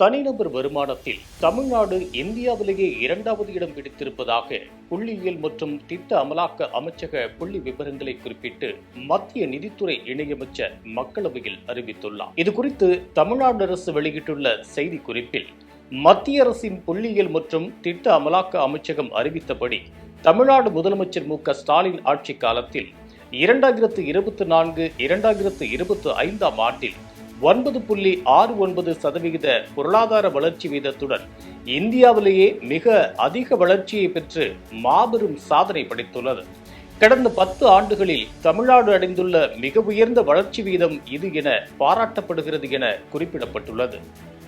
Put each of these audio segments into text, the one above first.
தனிநபர் வருமானத்தில் தமிழ்நாடு இந்தியாவிலேயே இரண்டாவது இடம் பிடித்திருப்பதாக புள்ளியியல் மற்றும் திட்ட அமலாக்க அமைச்சக புள்ளி விவரங்களை குறிப்பிட்டு மத்திய நிதித்துறை இணையமைச்சர் மக்களவையில் அறிவித்துள்ளார். இதுகுறித்து தமிழ்நாடு அரசு வெளியிட்டுள்ள செய்திக்குறிப்பில் மத்திய அரசின் புள்ளியியல் மற்றும் திட்ட அமலாக்க அமைச்சகம் அறிவித்தபடி தமிழ்நாடு முதலமைச்சர் மு க ஸ்டாலின் ஆட்சி காலத்தில் இரண்டாயிரத்து இருபத்தி நான்கு இரண்டாயிரத்து இருபத்தி ஐந்தாம் ஆண்டில் ஒன்பது புள்ளி ஆறு ஒன்பது சதவிகித பொருளாதார வளர்ச்சி வீதத்துடன் இந்தியாவிலேயே மிக அதிக வளர்ச்சியை பெற்று மாபெரும் சாதனை படைத்துள்ளது. கடந்த பத்து ஆண்டுகளில் தமிழ்நாடு அடைந்துள்ள மிக உயர்ந்த வளர்ச்சி வீதம் இது என பாராட்டப்படுகிறது என குறிப்பிடப்பட்டுள்ளது.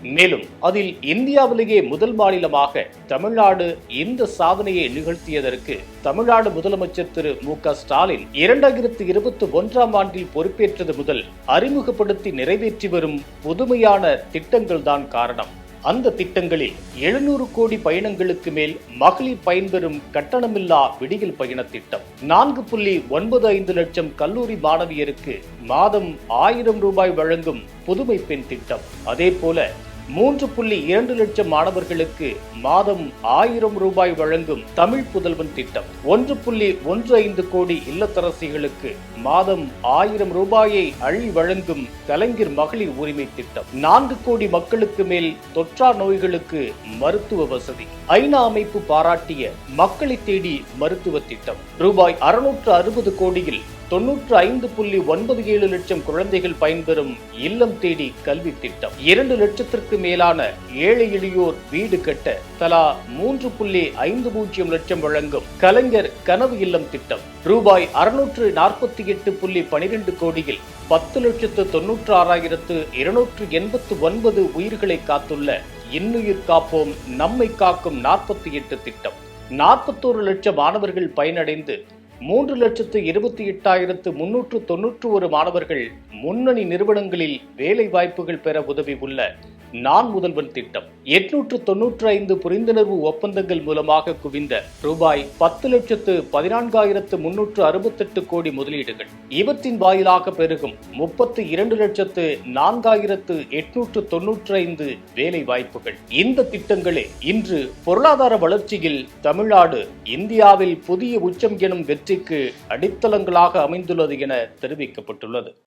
மேலும் அதில் இந்தியாவிலேயே முதல் மாநிலமாக தமிழ்நாடு இந்த சாதனையை நிகழ்த்தியதற்கு தமிழ்நாடு முதலமைச்சர் திரு மு க ஸ்டாலின் இரண்டாயிரத்தி இருபத்தி ஒன்றாம் ஆண்டில் பொறுப்பேற்றது முதல் அறிமுகப்படுத்தி நிறைவேற்றி வரும் புதுமையான திட்டங்கள்தான் காரணம். அந்த திட்டங்களில் எழுநூறு கோடி பயணங்களுக்கு மேல் மகளிர் பயன்பெறும் கட்டணமில்லா விடியல் பயண திட்டம் நான்கு புள்ளி ஒன்பது ஐந்து லட்சம் கல்லூரி மாணவியருக்கு மாதம் ஆயிரம் ரூபாய் வழங்கும் புதுமை பெண் திட்டம். அதே போல மூன்று புள்ளி இரண்டு லட்சம் மாணவர்களுக்கு மாதம் ஆயிரம் ரூபாய் வழங்கும் தமிழ் புதல்வன் திட்டம். ஒன்று புள்ளி ஒன்று ஐந்து கோடி இல்லத்தரசிகளுக்கு மாதம் ஆயிரம் ரூபாயை அள்ளி வழங்கும் கலைஞர் மகளிர் உரிமை திட்டம். நான்கு கோடி மக்களுக்கு மேல் தொற்றா நோய்களுக்கு மருத்துவ வசதி. ஐநா அமைப்பு பாராட்டிய மக்களை தேடி மருத்துவ திட்டம். ரூபாய் அறுநூற்று அறுபது கோடியில் தொன்னூற்று ஐந்து புள்ளி ஒன்பது ஏழு லட்சம் குழந்தைகள் பயன்பெறும் இல்லம் தேடி கல்வி திட்டம். இரண்டு லட்சத்திற்கு மேலான ஏழை எளியோர் வீடு கட்ட தலா மூன்று புள்ளி ஐந்து பூஜ்ஜியம் லட்சம் வழங்கும் கலைஞர் கனவு இல்லம் திட்டம். ரூபாய் அறுநூற்று நாற்பத்தி எட்டு புள்ளி பனிரெண்டு கோடியில் பத்து லட்சத்து தொன்னூற்று ஆறாயிரத்து இருநூற்று எண்பத்து ஒன்பது உயிர்களை காத்துள்ள இன்னுயிர் காப்போம் நம்மை காக்கும் நாற்பத்தி எட்டு திட்டம். நாற்பத்தோரு லட்சம் மாணவர்கள் பயனடைந்து மூன்று லட்சத்து இருபத்தி எட்டாயிரத்து முன்னூற்று தொன்னூற்று ஒரு மாணவர்கள் முன்னணி நிறுவனங்களில் வேலை வாய்ப்புகள் பெற உதவி உள்ள நான் முதல்வன் திட்டம். எட்நூற்று தொன்னூற்று ஐந்து புரிந்துணர்வு ஒப்பந்தங்கள் மூலமாக குவிந்த ரூபாய் பத்து லட்சத்து பதினான்காயிரத்து முன்னூற்று அறுபத்தெட்டு கோடி முதலீடுகள். இவற்றின் வாயிலாக பெருகும் முப்பத்து இரண்டு லட்சத்து நான்காயிரத்து எட்நூற்று தொன்னூற்று ஐந்து வேலை வாய்ப்புகள் இந்த திட்டங்களே இன்று பொருளாதார வளர்ச்சியில் தமிழ்நாடு இந்தியாவில் புதிய உச்சம் எனும் வெற்றிக்கு அடித்தளங்களாக அமைந்துள்ளது என தெரிவிக்கப்பட்டுள்ளது.